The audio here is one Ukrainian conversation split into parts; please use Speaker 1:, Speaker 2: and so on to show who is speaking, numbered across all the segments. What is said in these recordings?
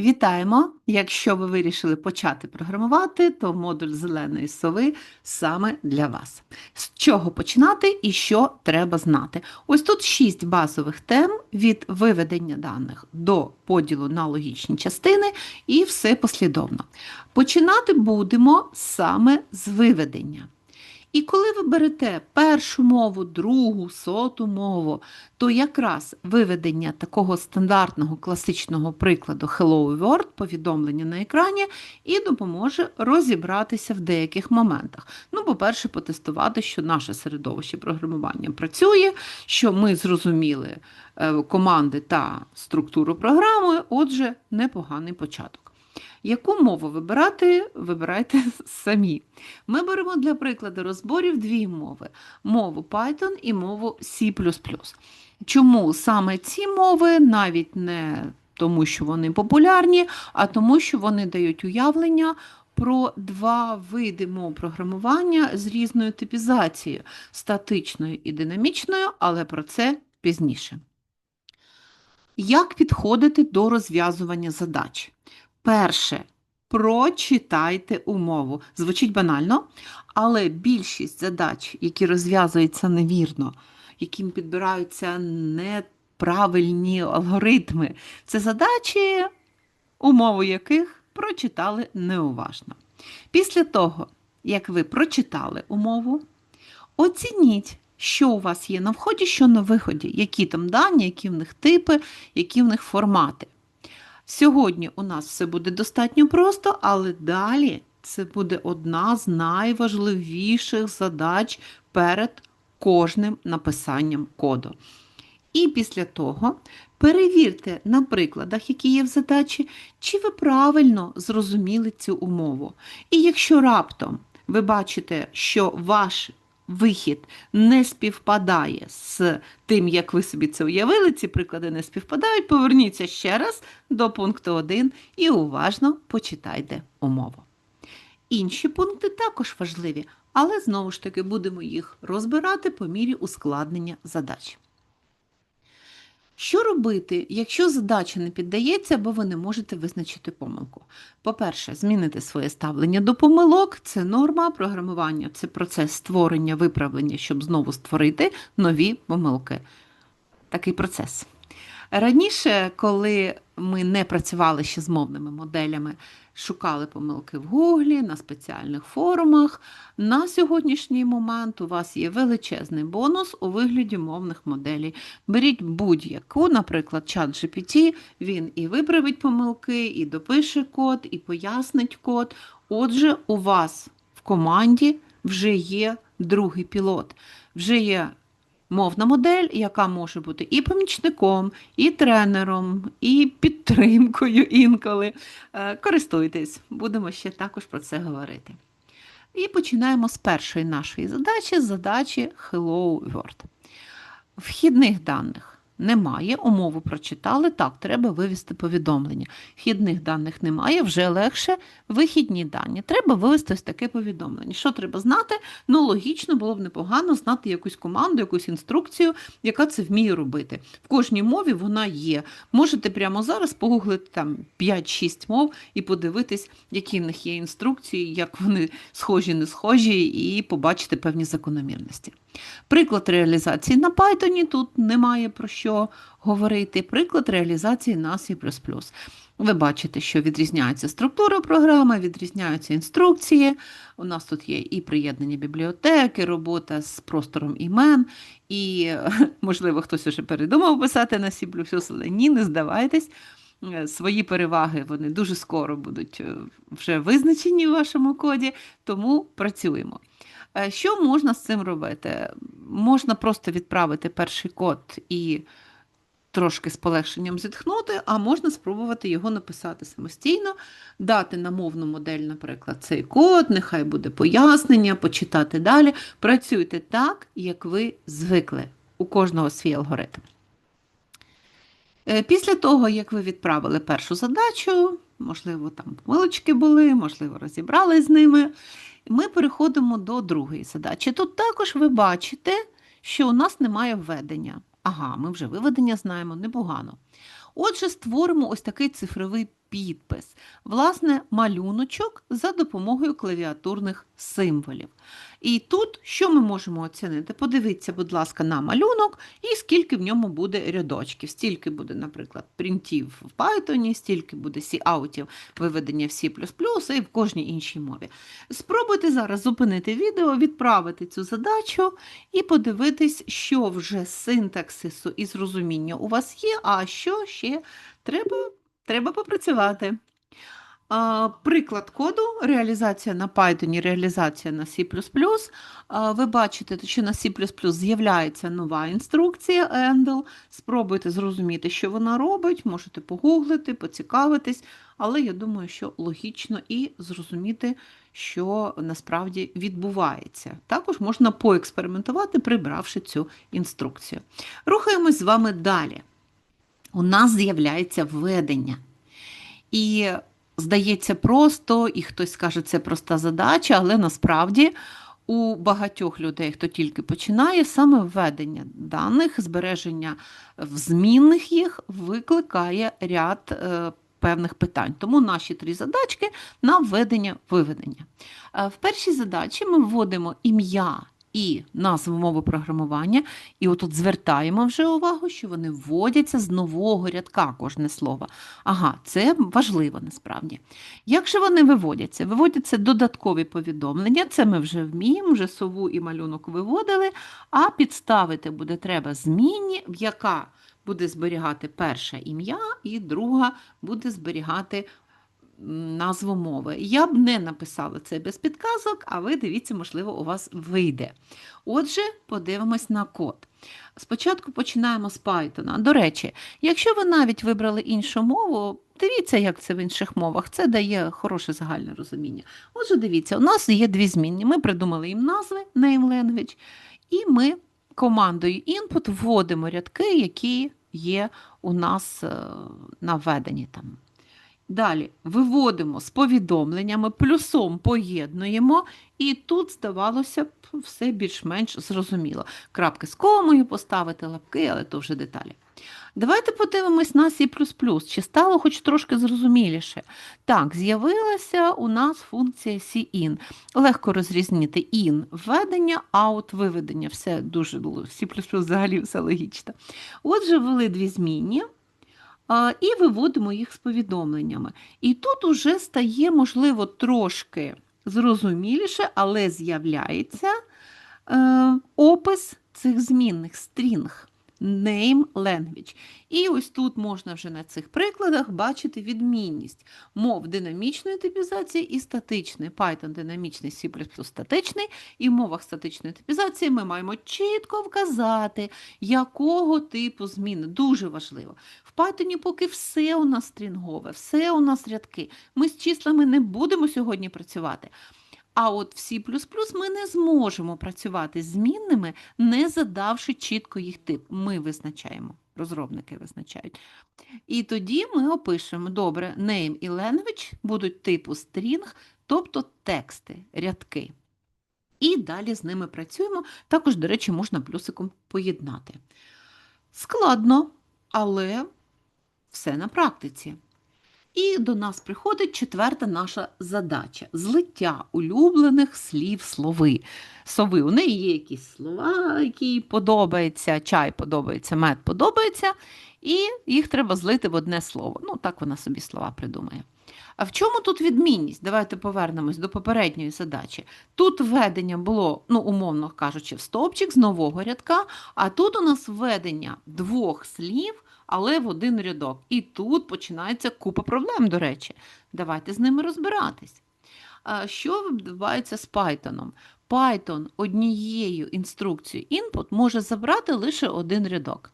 Speaker 1: Вітаємо! Якщо ви вирішили почати програмувати, то модуль зеленої сови саме для вас. З чого починати і що треба знати? Ось тут шість базових тем від виведення даних до поділу на логічні частини, і все послідовно. Починати будемо саме з виведення. І коли ви берете першу мову, другу, соту мову, то якраз виведення такого стандартного класичного прикладу Hello World, повідомлення на екрані, і допоможе розібратися в деяких моментах. Ну, по-перше, потестувати, що наше середовище програмування працює, що ми зрозуміли е, команди та структуру програми, отже, непоганий початок. Яку мову вибирати, вибирайте самі. Ми беремо для прикладу розборів дві мови: мову Python і мову C. Чому саме ці мови, навіть не тому, що вони популярні, а тому, що вони дають уявлення про два види мов програмування з різною типізацією статичною і динамічною, але про це пізніше. Як підходити до розв'язування задач? Перше, прочитайте умову. Звучить банально, але більшість задач, які розв'язуються невірно, яким підбираються неправильні алгоритми, це задачі, умову яких прочитали неуважно. Після того, як ви прочитали умову, оцініть. Що у вас є на вході, що на виході, які там дані, які в них типи, які в них формати. Сьогодні у нас все буде достатньо просто, але далі це буде одна з найважливіших задач перед кожним написанням коду. І після того перевірте на прикладах, які є в задачі, чи ви правильно зрозуміли цю умову. І якщо раптом ви бачите, що ваш вихід не співпадає з тим, як ви собі це уявили, ці приклади не співпадають, поверніться ще раз до пункту 1 і уважно почитайте умову. Інші пункти також важливі, але знову ж таки будемо їх розбирати по мірі ускладнення задач. Що робити, якщо задача не піддається, бо ви не можете визначити помилку? По-перше, змінити своє ставлення до помилок це норма програмування, це процес створення, виправлення, щоб знову створити нові помилки. Такий процес. Раніше, коли ми не працювали ще з мовними моделями, шукали помилки в Гуглі, на спеціальних форумах. На сьогоднішній момент у вас є величезний бонус у вигляді мовних моделей. Беріть будь-яку, наприклад, чат GPT, він і виправить помилки, і допише код, і пояснить код. Отже, у вас в команді вже є другий пілот, вже є мовна модель, яка може бути і помічником, і тренером, і підтримкою інколи. Е, користуйтесь, будемо ще також про це говорити. І починаємо з першої нашої задачі, задачі Hello World. Вхідних даних немає, умову прочитали, так, треба вивести повідомлення. Вхідних даних немає, вже легше вихідні дані. Треба вивести ось таке повідомлення. Що треба знати? Ну, логічно було б непогано знати якусь команду, якусь інструкцію, яка це вміє робити. В кожній мові вона є. Можете прямо зараз погуглити там 5-6 мов і подивитись, які в них є інструкції, як вони схожі, не схожі, і побачити певні закономірності. Приклад реалізації на Python тут немає про що говорити. Приклад реалізації на C. Ви бачите, що відрізняється структура програми, відрізняються інструкції. У нас тут є і приєднання бібліотеки, робота з простором імен, і, можливо, хтось уже передумав писати на C, але ні, не здавайтесь. Свої переваги вони дуже скоро будуть е, вже визначені в вашому коді, тому працюємо. Е, що можна з цим робити? Можна просто відправити перший код і трошки з полегшенням зітхнути, а можна спробувати його написати самостійно, дати на мовну модель, наприклад, цей код, нехай буде пояснення, почитати далі. Працюйте так, як ви звикли. У кожного свій алгоритм. Е, після того, як ви відправили першу задачу, можливо, там помилочки були, можливо, розібрали з ними ми переходимо до другої задачі. Тут також ви бачите, що у нас немає введення. Ага, ми вже виведення знаємо непогано. Отже, створимо ось такий цифровий підпис, власне, малюночок за допомогою клавіатурних символів. І тут що ми можемо оцінити? Подивіться, будь ласка, на малюнок і скільки в ньому буде рядочків. Стільки буде, наприклад, принтів в Python, стільки буде C-аутів виведення в C++ і в кожній іншій мові. Спробуйте зараз зупинити відео, відправити цю задачу і подивитись, що вже з синтаксису і зрозуміння у вас є, а що ще треба, треба попрацювати. Приклад коду, реалізація на Python, реалізація на C++. Ви бачите, що на C++ з'являється нова інструкція Endel. Спробуйте зрозуміти, що вона робить, можете погуглити, поцікавитись, але я думаю, що логічно і зрозуміти, що насправді відбувається. Також можна поекспериментувати, прибравши цю інструкцію. Рухаємось з вами далі. У нас з'являється введення. І здається просто, і хтось скаже, це проста задача, але насправді у багатьох людей, хто тільки починає, саме введення даних, збереження в змінних їх викликає ряд е, певних питань. Тому наші три задачки на введення-виведення. Е, в першій задачі ми вводимо ім'я і назву мови програмування, і отут звертаємо вже увагу, що вони вводяться з нового рядка кожне слово. Ага, це важливо насправді. Як же вони виводяться? Виводяться додаткові повідомлення, це ми вже вміємо, вже сову і малюнок виводили, а підставити буде треба змінні, в яка буде зберігати перше ім'я, і друга буде зберігати назву мови. Я б не написала це без підказок, а ви дивіться, можливо, у вас вийде. Отже, подивимось на код. Спочатку починаємо з Python. До речі, якщо ви навіть вибрали іншу мову, дивіться, як це в інших мовах. Це дає хороше загальне розуміння. Отже, дивіться, у нас є дві змінні. Ми придумали їм назви, name language, і ми командою input вводимо рядки, які є у нас е, наведені там. Далі виводимо з повідомленнями, плюсом поєднуємо, і тут, здавалося б, все більш-менш зрозуміло. Крапки з комою поставити лапки, але то вже деталі. Давайте подивимось на C++, чи стало хоч трошки зрозуміліше. Так, з'явилася у нас функція cin. Легко розрізнити in введення, out виведення. Все дуже C++ взагалі все логічно. Отже, ввели дві змінні і виводимо їх з повідомленнями. І тут уже стає, можливо, трошки зрозуміліше, але з'являється е, опис цих змінних стрінг name language. І ось тут можна вже на цих прикладах бачити відмінність мов динамічної типізації і статичної. Python динамічний, C++ статичний, і в мовах статичної типізації ми маємо чітко вказати, якого типу зміни. Дуже важливо. В Python поки все у нас стрінгове, все у нас рядки. Ми з числами не будемо сьогодні працювати. А от в C ми не зможемо працювати з змінними, не задавши чітко їх тип. Ми визначаємо, розробники визначають. І тоді ми опишемо, добре, name і language будуть типу string, тобто тексти, рядки. І далі з ними працюємо. Також, до речі, можна плюсиком поєднати. Складно, але все на практиці. І до нас приходить четверта наша задача злиття улюблених слів слови. Сови. У неї є якісь слова, які подобаються, чай подобається, мед подобається, і їх треба злити в одне слово. Ну, так вона собі слова придумає. А в чому тут відмінність? Давайте повернемось до попередньої задачі. Тут введення було, ну, умовно кажучи, в стовпчик з нового рядка, а тут у нас введення двох слів але в один рядок. І тут починається купа проблем, до речі. Давайте з ними розбиратись. Що відбувається з Python? Python однією інструкцією input може забрати лише один рядок.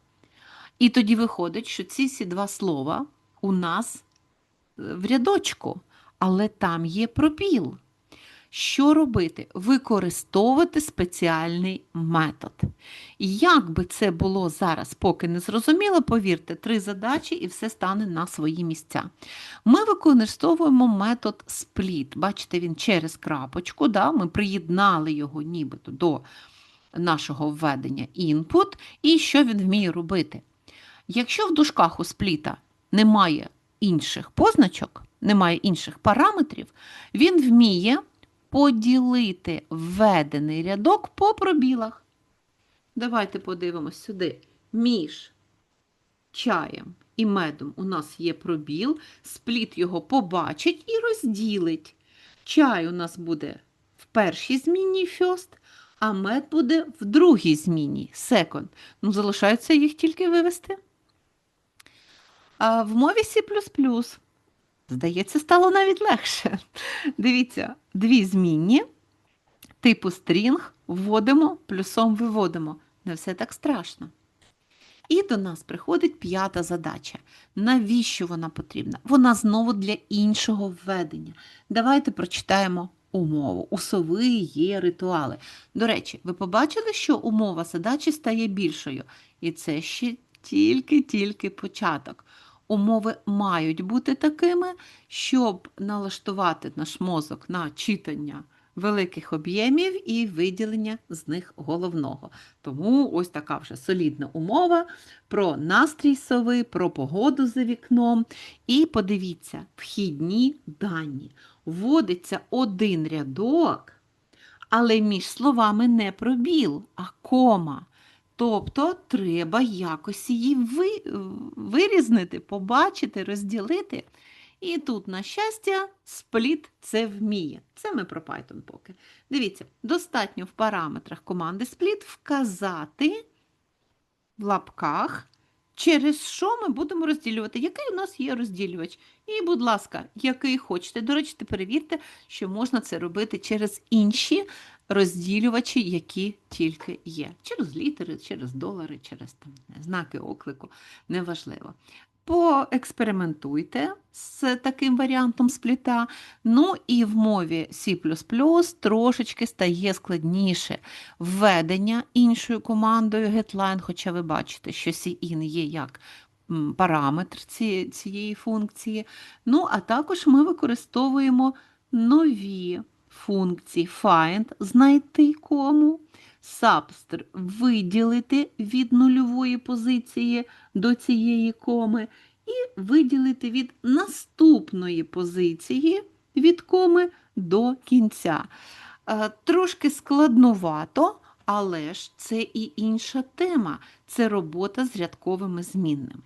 Speaker 1: І тоді виходить, що ці всі два слова у нас е, в рядочку, але там є пробіл. Що робити? Використовувати спеціальний метод. Як би це було зараз, поки не зрозуміло, повірте, три задачі і все стане на свої місця. Ми використовуємо метод split. Бачите, він через крапочку, да? ми приєднали його нібито до нашого введення input, і що він вміє робити? Якщо в дужках у спліта немає інших позначок, немає інших параметрів, він вміє поділити введений рядок по пробілах. Давайте подивимось сюди. Між чаєм і медом у нас є пробіл, спліт його побачить і розділить. Чай у нас буде в першій змінній first, а мед буде в другій зміні second. Ну, залишається їх тільки вивести. А в мові C++, здається, стало навіть легше. Дивіться, дві змінні, типу string вводимо, плюсом виводимо. Не все так страшно. І до нас приходить п'ята задача. Навіщо вона потрібна? Вона знову для іншого введення. Давайте прочитаємо умову. У є ритуали. До речі, ви побачили, що умова задачі стає більшою. І це ще тільки-тільки початок. Умови мають бути такими, щоб налаштувати наш мозок на читання великих об'ємів і виділення з них головного. Тому ось така вже солідна умова про настрій сови, про погоду за вікном. І подивіться, вхідні дані. Вводиться один рядок, але між словами не пробіл, а кома. Тобто треба якось її ви, вирізнити, побачити, розділити. І тут, на щастя, спліт це вміє. Це ми про Python поки. Дивіться, достатньо в параметрах команди split вказати в лапках, через що ми будемо розділювати, який у нас є розділювач. І, будь ласка, який хочете. До речі, перевірте, що можна це робити через інші розділювачі, які тільки є. Через літери, через долари, через там, знаки оклику, неважливо. Поекспериментуйте з таким варіантом спліта. Ну і в мові C трошечки стає складніше введення іншою командою getLine, хоча ви бачите, що cin є як параметр цієї функції. Ну, а також ми використовуємо нові функції find знайти кому, substr виділити від нульової позиції до цієї коми, і виділити від наступної позиції від коми до кінця. Е, трошки складновато, але ж це і інша тема це робота з рядковими змінними.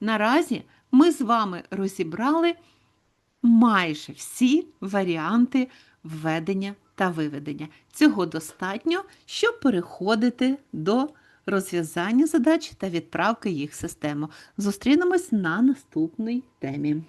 Speaker 1: Наразі ми з вами розібрали майже всі варіанти введення та виведення. Цього достатньо, щоб переходити до розв'язання задач та відправки їх в систему. Зустрінемось на наступній темі.